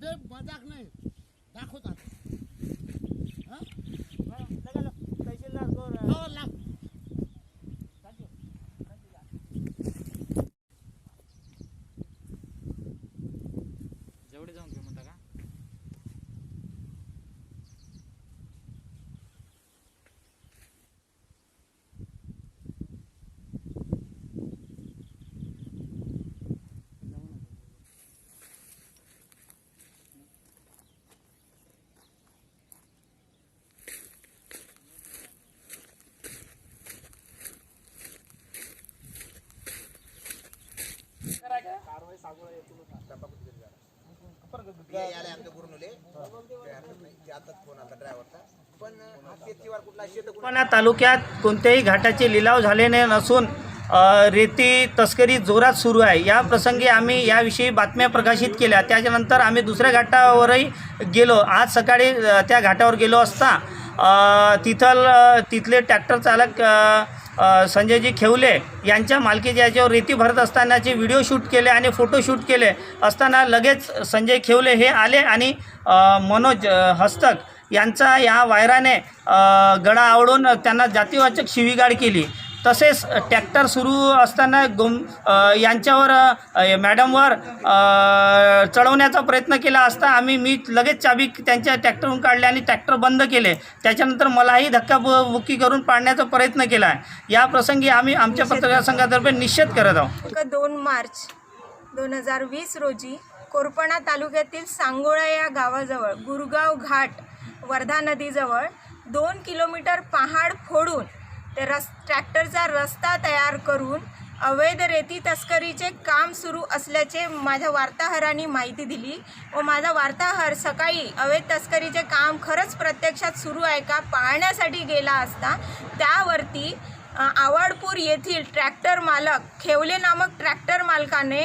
તાધે બજાક નહીં. રાખો તાધે હા? લગા લો તહેસીલદાર કો हे पण तालुक्यात कोणत्याही घाटाचे लिलाव झालेले नसून रेती तस्करी जोरात सुरू आहे. या प्रसंगी आम्ही याविषयी बातम्या प्रकाशित केल्या. त्याच्यानंतर आम्ही दुसऱ्या घाटावरही गेलो. आज सकाळी त्या घाटावर गेलो असता तिथल तिथले ट्रॅक्टर चालक संजयजी खेवले यांच्या मालकीच्या याच्यावर रेती भरत असतानाचे व्हिडिओ शूट केले आणि फोटो शूट केले असताना लगेच संजय खेवले हे आले आणि मनोज हस्तक यांचा या वायराने गडा गळा आवडून त्यांना जातीवाचक शिवीगाळ केली. तसेच ट्रॅक्टर सुरू असताना गोम यांच्यावर मॅडमवर चढवण्याचा प्रयत्न केला असता आम्ही मी लगेच चाबी त्यांच्या ट्रॅक्टरहून काढले आणि ट्रॅक्टर बंद केले. त्याच्यानंतर मलाही धक्काबुक्की करून पाडण्याचा प्रयत्न केला. आहे या प्रसंगी आम्ही आमच्या पत्रकार संघातर्फे निषेध करत आहोत. दोन मार्च दोन हजार वीस रोजी कोरपणा तालुक्यातील सांगोळा या गावाजवळ गुरगाव घाट वर्धा नदीजवळ दोन किलोमीटर पहाड फोडून ते रस ट्रॅक्टरचा रस्ता तयार करून अवैध रेती तस्करीचे काम सुरू असल्याचे माझ्या वार्ताहरांनी माहिती दिली व माझा वार्ताहर सकाळी अवैध तस्करीचे काम खरंच प्रत्यक्षात सुरू आहे का पाहण्यासाठी गेला असता त्यावरती आवाडपूर आवडपूर येथील ट्रॅक्टर मालक खेवले नामक ट्रॅक्टर मालकाने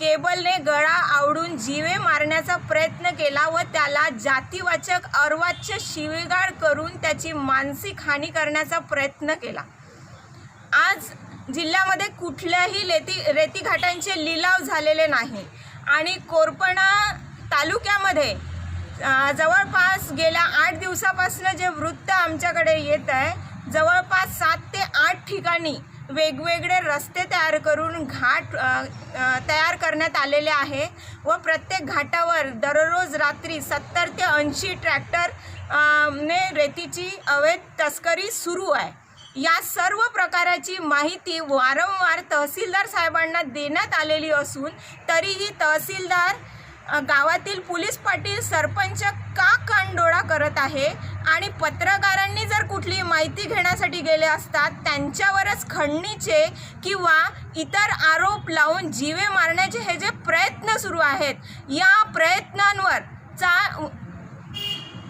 केबलने गळा आवडून जीवे मारण्याचा प्रयत्न केला व त्याला जातीवाचक अर्वाच्य शिवीगाळ करून त्याची मानसिक हानी करण्याचा प्रयत्न केला. आज जिल्ह्यामध्ये कुठल्याही रेती रेतीघाटांचे लिलाव झालेले नाही आणि कोरपणा तालुक्यामध्ये जवळपास गेल्या आठ दिवसापासून जे वृत्त आमच्याकडे येत आहे जवळपास सात ते आठ ठिकाणी वेगवेगळे रस्ते तयार करून घाट तयार करण्यात आलेले आहे व प्रत्येक घाटावर दररोज रात्री सत्तर ते ऐंशी ट्रॅक्टर ने रेतीची अवैध तस्करी सुरू आहे. या सर्व प्रकाराची माहिती वारंवार तहसीलदार साहेबांना देण्यात आलेली असून तरीही तहसीलदार गावातील पोलीस पाटील सरपंच का कानडोळा करत आहे? आणि पत्रकारांनी जर कुठली माहिती घेण्यासाठी गेले असतात त्यांच्यावरच खंडणीचे किंवा इतर आरोप लावून जीवे मारण्याचे हे जे प्रयत्न सुरू आहेत या प्रयत्नांवर चा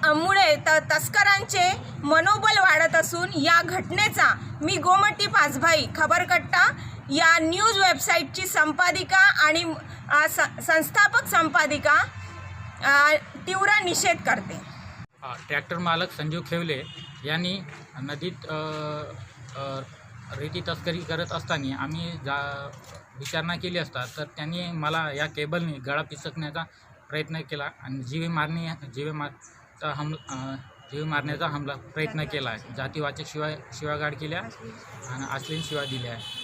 मुळे त तस्करांचे मनोबल वाढत असून या घटनेचा मी गोमटी पाचभाई खबरकट्टा या न्यूज वेबसाईटची संपादिका आणि संस्थापक संपादिका तीव्र निषेध करते. ट्रॅक्टर मालक संजीव खेवले यांनी नदीत रेती तस्करी करत असताना आम्ही जा विचारणा केली असता तर त्यांनी मला या केबलने गळा पिसकण्याचा प्रयत्न केला आणि जीवे मारणे जीवे मारचा हम जीव जीवे मारण्याचा हमला प्रयत्न केला. आहे जातीवाचक शिवाय शिवागाड केल्या आणि अश्लील शिवाय दिल्या. आहे